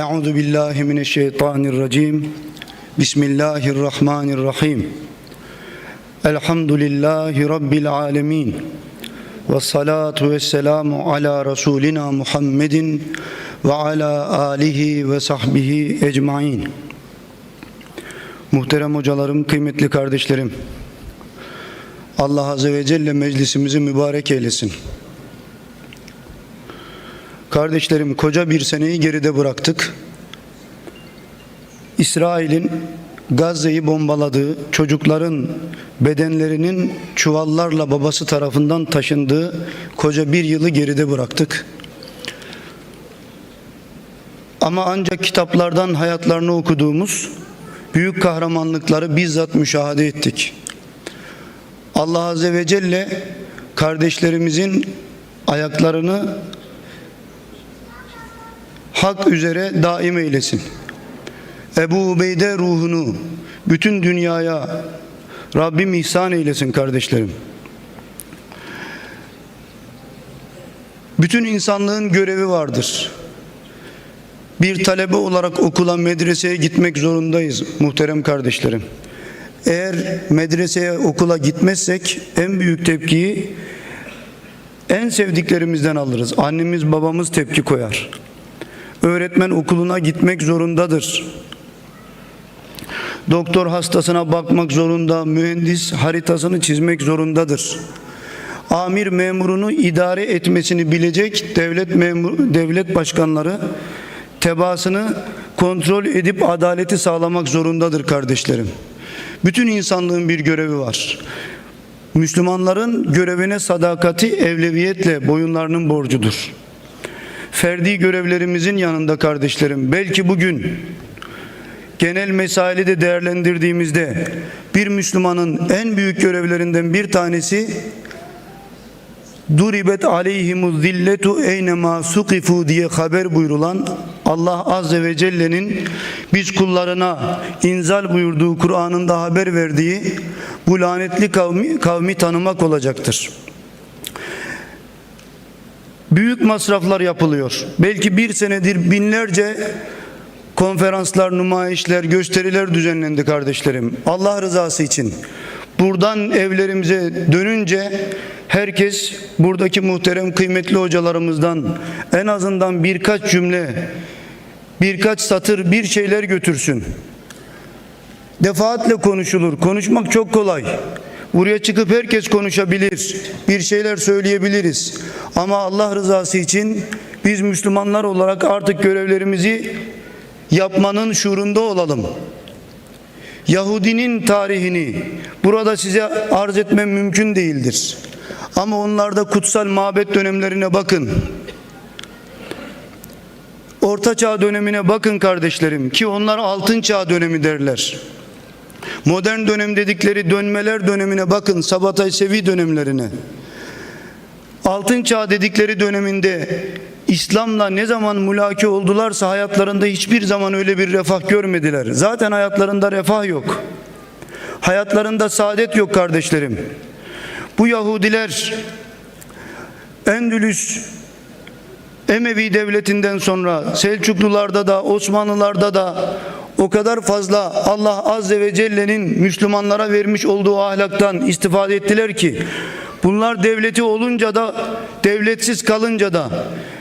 Euzu billahi mineşşeytanirracim. Bismillahirrahmanirrahim. Elhamdülillahi rabbil alamin. Ve salatu ve selamu ala Resulina Muhammedin ve ala alihi ve sahbihi ecmain. Muhterem hocalarım, kıymetli kardeşlerim. Allah Azze ve Celle meclisimizi mübarek eylesin. Kardeşlerim koca bir seneyi geride bıraktık. İsrail'in Gazze'yi bombaladığı, çocukların bedenlerinin çuvallarla babası tarafından taşındığı koca bir yılı geride bıraktık. Ama ancak kitaplardan hayatlarını okuduğumuz büyük kahramanlıkları bizzat müşahede ettik. Allah Azze ve Celle kardeşlerimizin ayaklarını hak üzere daim eylesin. Ebu Ubeyde ruhunu bütün dünyaya Rabbim ihsan eylesin kardeşlerim. Bütün insanlığın görevi vardır. Bir talebe olarak okula, medreseye gitmek zorundayız muhterem kardeşlerim. Eğer medreseye, okula gitmezsek en büyük tepkiyi en sevdiklerimizden alırız. Annemiz, babamız tepki koyar. Öğretmen okuluna gitmek zorundadır. Doktor hastasına bakmak zorunda, mühendis haritasını çizmek zorundadır. Amir memurunu idare etmesini bilecek devlet memur, devlet başkanları tebaasını kontrol edip adaleti sağlamak zorundadır kardeşlerim. Bütün insanlığın bir görevi var. Müslümanların görevine sadakati evleviyetle boyunlarının borcudur. Ferdi görevlerimizin yanında kardeşlerim belki bugün genel mesaili de değerlendirdiğimizde bir Müslümanın en büyük görevlerinden bir tanesi Duribet aleyhimuz zilletu eynema sukifu diye haber buyurulan Allah Azze ve Celle'nin biz kullarına inzal buyurduğu Kur'an'ında haber verdiği bu lanetli kavmi, kavmi tanımak olacaktır. Büyük masraflar yapılıyor. Belki bir senedir binlerce konferanslar, numayişler, gösteriler düzenlendi kardeşlerim. Allah rızası için. Buradan evlerimize dönünce herkes buradaki muhterem kıymetli hocalarımızdan en azından birkaç cümle, birkaç satır bir şeyler götürsün. Defaatle konuşulur. Konuşmak çok kolay. Buraya çıkıp herkes konuşabilir. Bir şeyler söyleyebiliriz. Ama Allah rızası için biz Müslümanlar olarak artık görevlerimizi yapmanın şuurunda olalım. Yahudinin tarihini burada size arz etmem mümkün değildir. Ama onlarda kutsal mabet dönemlerine bakın. Orta Çağ dönemine bakın kardeşlerim ki onlar altın çağ dönemi derler. Modern dönem dedikleri dönmeler dönemine bakın Sabatay Sevi dönemlerine. Altın çağ dedikleri döneminde İslam'la ne zaman mülaki oldularsa hayatlarında hiçbir zaman öyle bir refah görmediler. Zaten hayatlarında refah yok. Hayatlarında saadet yok kardeşlerim. Bu Yahudiler Endülüs Emevi devletinden sonra Selçuklularda da Osmanlılarda da o kadar fazla Allah Azze ve Celle'nin Müslümanlara vermiş olduğu ahlaktan istifade ettiler ki bunlar devleti olunca da devletsiz kalınca da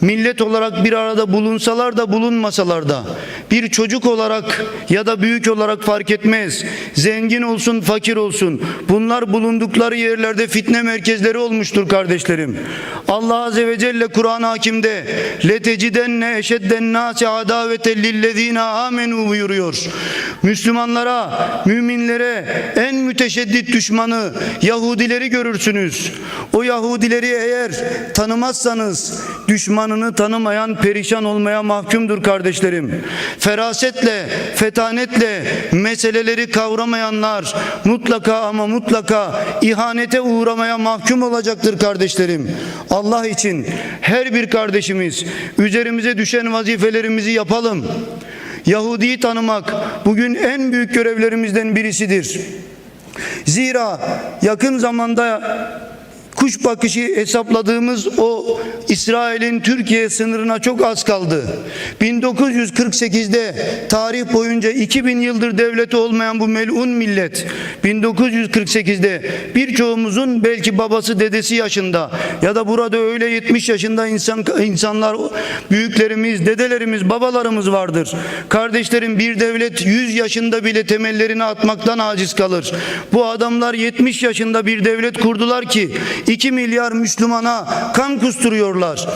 millet olarak bir arada bulunsalar da bulunmasalar da bir çocuk olarak ya da büyük olarak fark etmez. Zengin olsun, fakir olsun. Bunlar bulundukları yerlerde fitne merkezleri olmuştur kardeşlerim. Allah Azze ve Celle Kur'an-ı Hakim'de letecidenne eşedden nasi adavete lillezine amenu buyuruyor. Müslümanlara, müminlere en müteşeddit düşmanı Yahudileri görürsünüz. O Yahudileri eğer tanımazsanız düşmanını tanımayan perişan olmaya mahkumdur kardeşlerim. Ferasetle, fetanetle meseleleri kavramayanlar mutlaka ama mutlaka ihanete uğramaya mahkum olacaktır kardeşlerim. Allah için her bir kardeşimiz üzerimize düşen vazifelerimizi yapalım. Yahudi'yi tanımak bugün en büyük görevlerimizden birisidir. Zira yakın zamanda kuş bakışı hesapladığımız o İsrail'in Türkiye sınırına çok az kaldı. 1948'de tarih boyunca 2000 yıldır devleti olmayan bu melun millet 1948'de birçoğumuzun belki babası dedesi yaşında ya da burada öyle 70 yaşında insan insanlar büyüklerimiz, dedelerimiz, babalarımız vardır. Kardeşlerim bir devlet 100 yaşında bile temellerini atmaktan aciz kalır. Bu adamlar 70 yaşında bir devlet kurdular ki 2 milyar Müslümana kan kusturuyorlar.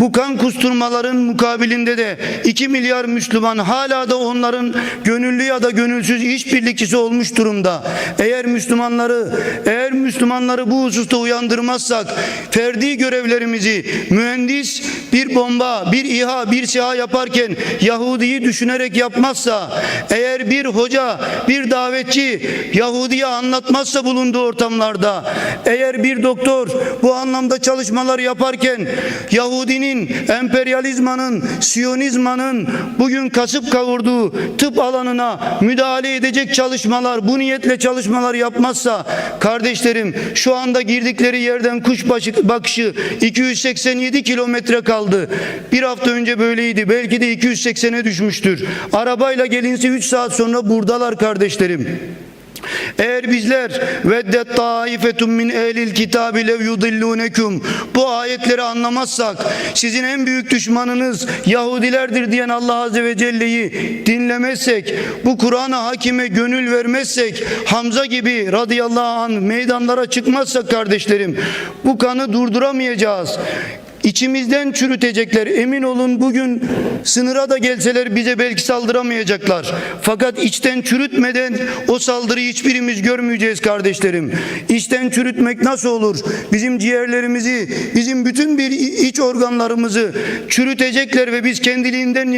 Bu kan kusturmaların mukabilinde de 2 milyar Müslüman hala da onların gönüllü ya da gönülsüz işbirlikçisi olmuş durumda. Eğer Müslümanları eğer Müslümanları bu hususta uyandırmazsak ferdi görevlerimizi mühendis bir bomba, bir İHA, bir SİHA yaparken Yahudi'yi düşünerek yapmazsa eğer bir hoca, bir davetçi Yahudi'ye anlatmazsa bulunduğu ortamlarda eğer bir doktor bu anlamda çalışmalar yaparken Yahudinin, emperyalizmanın, Siyonizmanın bugün kasıp kavurduğu tıp alanına müdahale edecek çalışmalar, bu niyetle çalışmalar yapmazsa kardeşlerim şu anda girdikleri yerden kuş bakışı 287 kilometre kaldı. Bir hafta önce böyleydi. Belki de 280'e düşmüştür. Arabayla gelinse 3 saat sonra buradalar kardeşlerim. Eğer bizler veddet taifetun min ehlil kitabi lev yudillunekum bu ayetleri anlamazsak sizin en büyük düşmanınız Yahudilerdir diyen Allah Azze ve Celle'yi dinlemezsek bu Kur'an'a hakime gönül vermezsek Hamza gibi radıyallahu anh meydanlara çıkmazsak kardeşlerim bu kanı durduramayacağız. İçimizden çürütecekler. Emin olun bugün sınıra da gelseler bize belki saldıramayacaklar. Fakat içten çürütmeden o saldırıyı hiçbirimiz görmeyeceğiz kardeşlerim. İçten çürütmek nasıl olur? Bizim ciğerlerimizi, bizim bütün bir iç organlarımızı çürütecekler ve biz kendiliğinden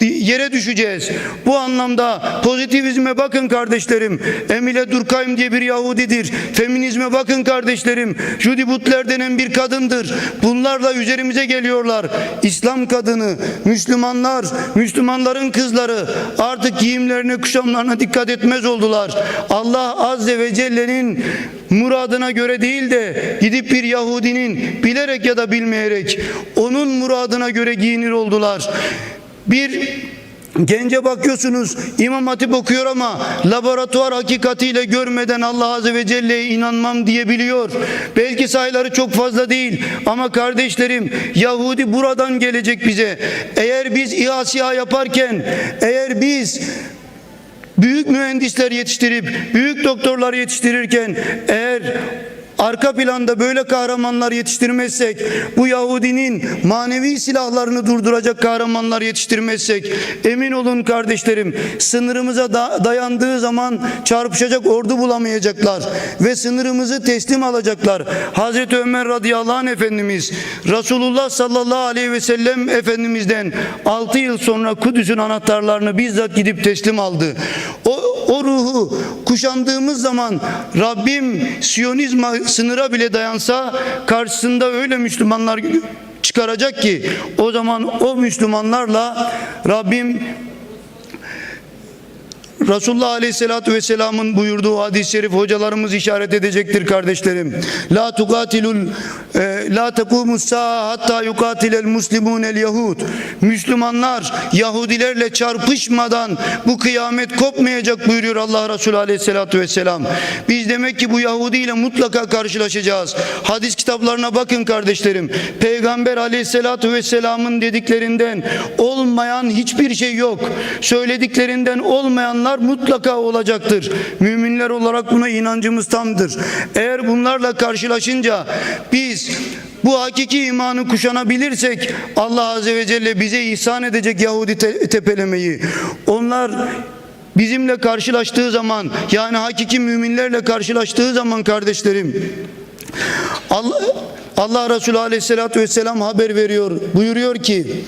yere düşeceğiz. Bu anlamda pozitivizme bakın kardeşlerim. Emile Durkheim diye bir Yahudidir. Feminizme bakın kardeşlerim. Judy Butler denen bir kadındır. Bunlarla üzerimize geliyorlar. İslam kadını, Müslümanlar, Müslümanların kızları artık giyimlerine, kuşamlarına dikkat etmez oldular. Allah Azze ve Celle'nin muradına göre değil de gidip bir Yahudinin bilerek ya da bilmeyerek onun muradına göre giyinir oldular. Bir Gence bakıyorsunuz İmam Hatip okuyor ama laboratuvar hakikatiyle görmeden Allah Azze ve Celle'ye inanmam diyebiliyor. Belki sayıları çok fazla değil ama kardeşlerim Yahudi buradan gelecek bize. Eğer biz İHA yaparken eğer biz büyük mühendisler yetiştirip büyük doktorlar yetiştirirken eğer arka planda böyle kahramanlar yetiştirmezsek, bu Yahudinin manevi silahlarını durduracak kahramanlar yetiştirmezsek, emin olun kardeşlerim, sınırımıza da dayandığı zaman çarpışacak ordu bulamayacaklar ve sınırımızı teslim alacaklar. Hazreti Ömer radıyallahu anh Efendimiz, Resulullah sallallahu aleyhi ve sellem Efendimiz'den 6 yıl sonra Kudüs'ün anahtarlarını bizzat gidip teslim aldı. O, o ruhu kuşandığımız zaman Rabbim Siyonizma sınıra bile dayansa karşısında öyle Müslümanlar çıkaracak ki o zaman o Müslümanlarla Rabbim Resulullah Aleyhisselatü Vesselam'ın buyurduğu hadis-i şerif hocalarımız işaret edecektir kardeşlerim. La tukatilul e, la tekumus sa'a hatta yukatilel muslimunel yahud. Müslümanlar Yahudilerle çarpışmadan bu kıyamet kopmayacak buyuruyor Allah Resulü Aleyhisselatü Vesselam. Biz demek ki bu Yahudi ile mutlaka karşılaşacağız. Hadis kitaplarına bakın kardeşlerim. Peygamber Aleyhisselatü Vesselam'ın dediklerinden olmayan hiçbir şey yok. Söylediklerinden olmayanlar mutlaka olacaktır. Müminler olarak buna inancımız tamdır. Eğer bunlarla karşılaşınca biz bu hakiki imanı kuşanabilirsek Allah Azze ve Celle bize ihsan edecek Yahudi te- tepelemeyi. Onlar bizimle karşılaştığı zaman yani hakiki müminlerle karşılaştığı zaman kardeşlerim Allah, Allah Resulü Aleyhisselatü Vesselam haber veriyor. Buyuruyor ki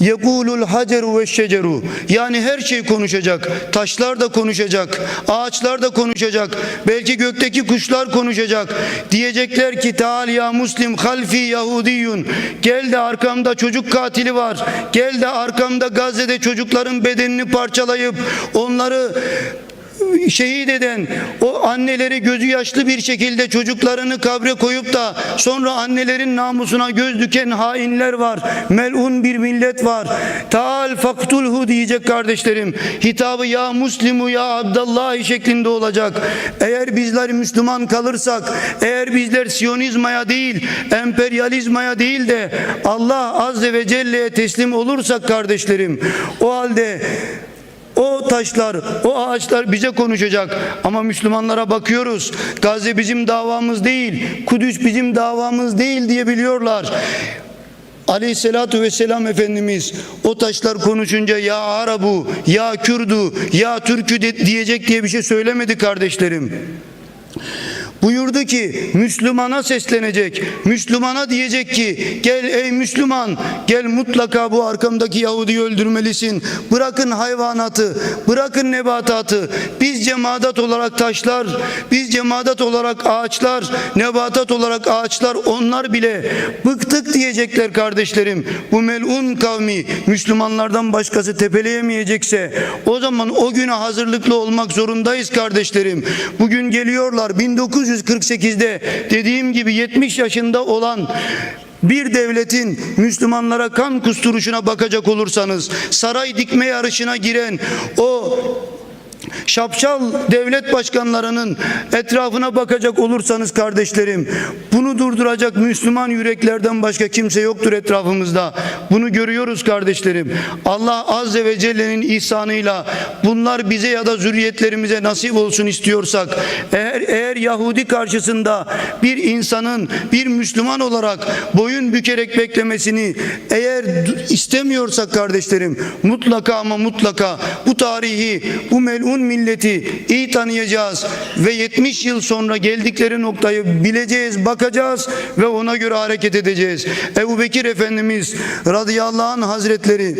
Yekulul haceru ve şeceru yani her şey konuşacak. Taşlar da konuşacak. Ağaçlar da konuşacak. Belki gökteki kuşlar konuşacak. Diyecekler ki Teal ya Muslim halfi Yahudiyun. Gel de arkamda çocuk katili var. Gel de arkamda Gazze'de çocukların bedenini parçalayıp onları şehit eden o anneleri gözü yaşlı bir şekilde çocuklarını kabre koyup da sonra annelerin namusuna göz düken hainler var. Melun bir millet var. Taal faktulhu diyecek kardeşlerim. Hitabı ya Muslimu ya Abdallah şeklinde olacak. Eğer bizler Müslüman kalırsak, eğer bizler Siyonizmaya değil, emperyalizmaya değil de Allah Azze ve Celle'ye teslim olursak kardeşlerim, o halde o taşlar, o ağaçlar bize konuşacak. Ama Müslümanlara bakıyoruz. Gazze bizim davamız değil, Kudüs bizim davamız değil diye biliyorlar. Aleyhisselatu vesselam Efendimiz o taşlar konuşunca ya Arabu, ya Kürdu, ya Türkü de- diyecek diye bir şey söylemedi kardeşlerim. Buyurdu ki Müslümana seslenecek. Müslümana diyecek ki gel ey Müslüman gel mutlaka bu arkamdaki Yahudi'yi öldürmelisin. Bırakın hayvanatı, bırakın nebatatı. Biz cemaat olarak taşlar, biz cemaat olarak ağaçlar, nebatat olarak ağaçlar onlar bile bıktık diyecekler kardeşlerim. Bu melun kavmi Müslümanlardan başkası tepeleyemeyecekse o zaman o güne hazırlıklı olmak zorundayız kardeşlerim. Bugün geliyorlar 1948'de dediğim gibi 70 yaşında olan bir devletin Müslümanlara kan kusturuşuna bakacak olursanız saray dikme yarışına giren o şapşal devlet başkanlarının etrafına bakacak olursanız kardeşlerim bunu durduracak Müslüman yüreklerden başka kimse yoktur etrafımızda. Bunu görüyoruz kardeşlerim. Allah Azze ve Celle'nin ihsanıyla bunlar bize ya da zürriyetlerimize nasip olsun istiyorsak eğer, eğer Yahudi karşısında bir insanın bir Müslüman olarak boyun bükerek beklemesini eğer istemiyorsak kardeşlerim mutlaka ama mutlaka bu tarihi bu melun milleti iyi tanıyacağız ve 70 yıl sonra geldikleri noktayı bileceğiz, bakacağız ve ona göre hareket edeceğiz. Ebu Bekir Efendimiz radıyallahu anh hazretleri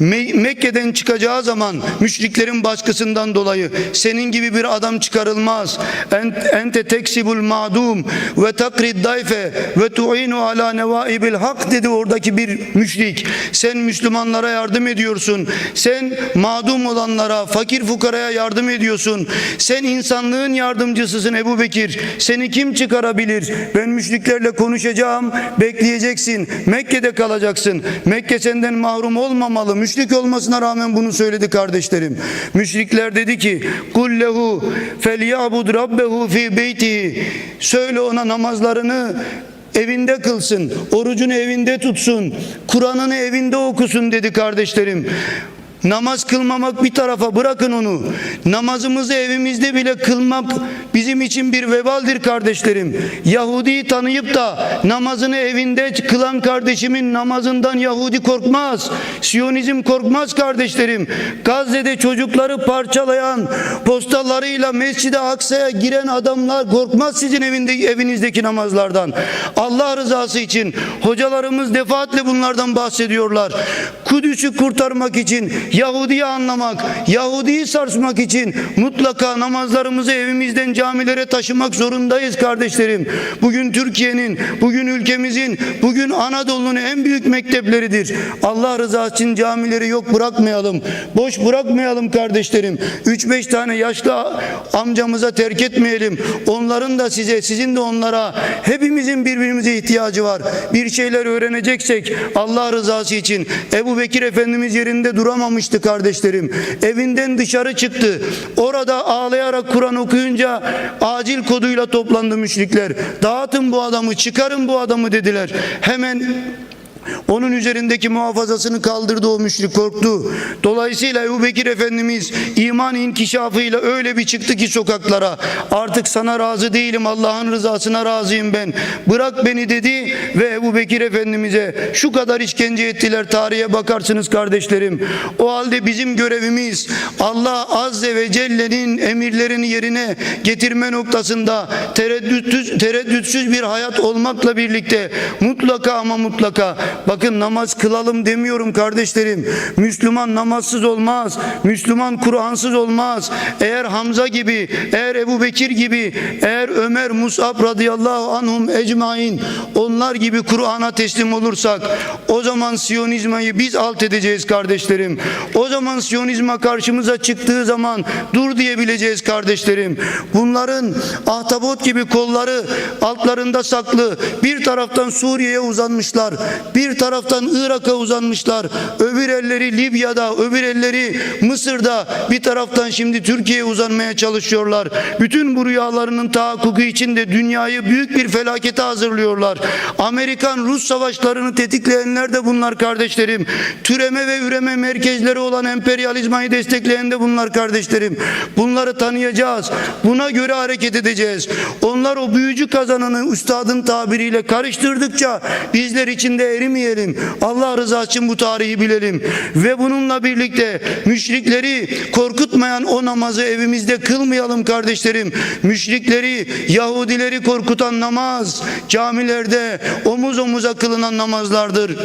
Me- Mekke'den çıkacağı zaman müşriklerin baskısından dolayı senin gibi bir adam çıkarılmaz. En- Ente teksibul ma'dum ve takrid dayfe ve tu'inu ala nevaibil hak dedi oradaki bir müşrik. Sen Müslümanlara yardım ediyorsun. Sen mağdum olanlara, fakir fukaraya yardım ediyorsun. Sen insanlığın yardımcısısın Ebu Bekir. Seni kim çıkarabilir? Ben müşriklerle konuşacağım. Bekleyeceksin. Mekke'de kalacaksın. Mekke senden mahrum olmamalı. Müşrik olmasına rağmen bunu söyledi kardeşlerim. Müşrikler dedi ki kul lehu felyabud rabbehu fi beytihi söyle ona namazlarını evinde kılsın, orucunu evinde tutsun, Kur'an'ını evinde okusun dedi kardeşlerim. Namaz kılmamak bir tarafa bırakın onu. Namazımızı evimizde bile kılmak bizim için bir vebaldir kardeşlerim. Yahudi'yi tanıyıp da namazını evinde kılan kardeşimin namazından Yahudi korkmaz. Siyonizm korkmaz kardeşlerim. Gazze'de çocukları parçalayan postallarıyla Mescid-i Aksa'ya giren adamlar korkmaz sizin evinde, evinizdeki namazlardan. Allah rızası için hocalarımız defaatle bunlardan bahsediyorlar. Kudüs'ü kurtarmak için Yahudi'yi anlamak, Yahudi'yi sarsmak için mutlaka namazlarımızı evimizden camilere taşımak zorundayız kardeşlerim. Bugün Türkiye'nin, bugün ülkemizin, bugün Anadolu'nun en büyük mektepleridir. Allah rızası için camileri yok bırakmayalım. Boş bırakmayalım kardeşlerim. 3-5 tane yaşlı amcamıza terk etmeyelim. Onların da size, sizin de onlara, hepimizin birbirimize ihtiyacı var. Bir şeyler öğreneceksek Allah rızası için Ebu Bekir Efendimiz yerinde duramamıştı kardeşlerim. Evinden dışarı çıktı. Orada ağlayarak Kur'an okuyunca acil koduyla toplandı müşrikler. Dağıtın bu adamı, çıkarın bu adamı dediler. Hemen onun üzerindeki muhafazasını kaldırdı o müşrik korktu. Dolayısıyla Ebu Bekir Efendimiz iman inkişafıyla öyle bir çıktı ki sokaklara. Artık sana razı değilim Allah'ın rızasına razıyım ben. Bırak beni dedi ve Ebu Bekir Efendimiz'e şu kadar işkence ettiler tarihe bakarsınız kardeşlerim. O halde bizim görevimiz Allah Azze ve Celle'nin emirlerini yerine getirme noktasında tereddütsüz, tereddütsüz bir hayat olmakla birlikte mutlaka ama mutlaka bakın namaz kılalım demiyorum kardeşlerim. Müslüman namazsız olmaz. Müslüman Kur'ansız olmaz. Eğer Hamza gibi, eğer Ebu Bekir gibi, eğer Ömer, Musab radıyallahu anhum ecmain onlar gibi Kur'an'a teslim olursak o zaman Siyonizmayı biz alt edeceğiz kardeşlerim. O zaman Siyonizma karşımıza çıktığı zaman dur diyebileceğiz kardeşlerim. Bunların ahtapot gibi kolları altlarında saklı. Bir taraftan Suriye'ye uzanmışlar. Bir taraftan Irak'a uzanmışlar. Öbür elleri Libya'da, öbür elleri Mısır'da. Bir taraftan şimdi Türkiye'ye uzanmaya çalışıyorlar. Bütün bu rüyalarının tahakkuku için de dünyayı büyük bir felakete hazırlıyorlar. Amerikan-Rus savaşlarını tetikleyenler de bunlar kardeşlerim. Türeme ve üreme merkezleri olan emperyalizmayı destekleyen de bunlar kardeşlerim. Bunları tanıyacağız. Buna göre hareket edeceğiz. Onlar o büyücü kazananı üstadın tabiriyle karıştırdıkça bizler içinde erimeyelim. Allah rızası için bu tarihi bilelim. Ve bununla birlikte müşrikleri korkutmayan o namazı evimizde kılmayalım kardeşlerim. Müşrikleri, Yahudileri korkutan namaz camilerde omuz omuza kılınan namazlardır.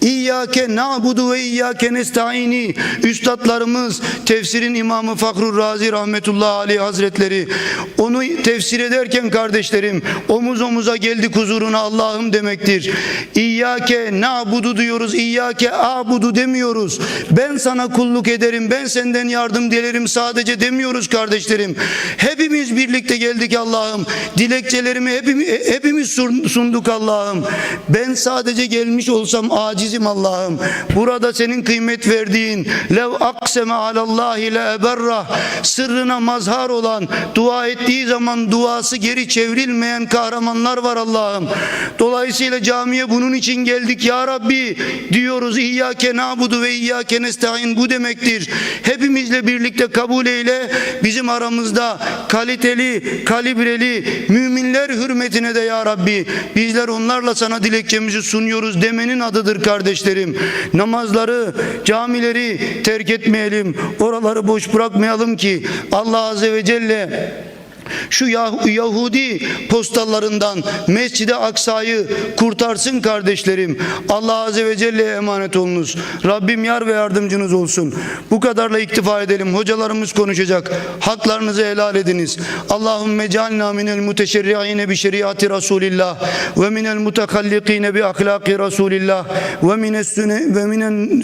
İyyâke na'budu ve iyyâke nesta'ini Üstadlarımız tefsirin imamı Fakrur Razi rahmetullahi aleyh hazretleri onu tefsir ederken kardeşlerim omuz omuza geldik huzuruna Allah'ım demektir. İyyâke na'budu diyoruz İyyâke a'budu demiyoruz. Ben sana kulluk ederim ben senden yardım dilerim sadece demiyoruz kardeşlerim. Hepimiz birlikte geldik Allah'ım. Dilekçelerimi hepimiz, hepimiz sunduk Allah'ım. Ben sadece gelmiş olsam acizim Allah'ım. Burada senin kıymet verdiğin lev akseme alallahi le eberrah sırrına mazhar olan dua ettiği zaman duası geri çevrilmeyen kahramanlar var Allah'ım. Dolayısıyla camiye bunun için geldik ya Rabbi diyoruz İyyâke na'budu ve İyyâke nesta'in bu demektir. Hepimizle birlikte kabul eyle bizim aramızda kaliteli, kalibreli müminler hürmetine de ya Rabbi bizler onlarla sana dilekçemizi sunuyoruz demenin adıdır kardeşlerim. Namazları, camileri terk etmeyelim. Oraları boş bırakmayalım ki Allah Azze ve Celle şu Yah- Yahudi postallarından Mescid-i Aksa'yı kurtarsın kardeşlerim. Allah Azze ve Celle'ye emanet olunuz. Rabbim yar ve yardımcınız olsun. Bu kadarla iktifa edelim. Hocalarımız konuşacak. Haklarınızı helal ediniz. Allahümme cealna minel muteşerri'ine bi şeriatı Resulillah ve minel mutekallikine bi ahlaki Resulillah ve mines süne ve minen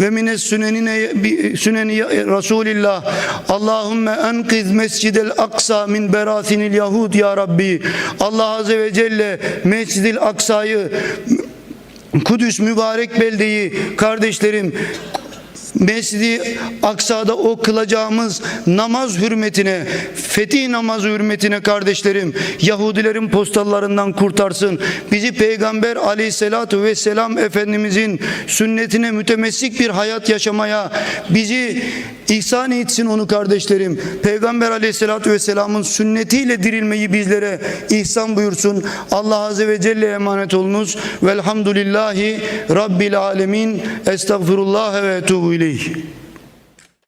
ve mines sünenine bi süneni Resulillah. Allahümme enkiz mescidel aksa min berasinil yahud ya Rabbi. Allah Azze ve Celle Mescid-i Aksa'yı Kudüs mübarek beldeyi kardeşlerim Mescid-i Aksa'da o kılacağımız namaz hürmetine, fetih namazı hürmetine kardeşlerim, Yahudilerin postallarından kurtarsın. Bizi Peygamber aleyhissalatu vesselam Efendimizin sünnetine mütemessik bir hayat yaşamaya, bizi ihsan etsin onu kardeşlerim. Peygamber aleyhissalatu vesselamın sünnetiyle dirilmeyi bizlere ihsan buyursun. Allah Azze ve Celle emanet olunuz. Velhamdülillahi Rabbil alemin. Estağfirullah ve etubu ileyh aleyh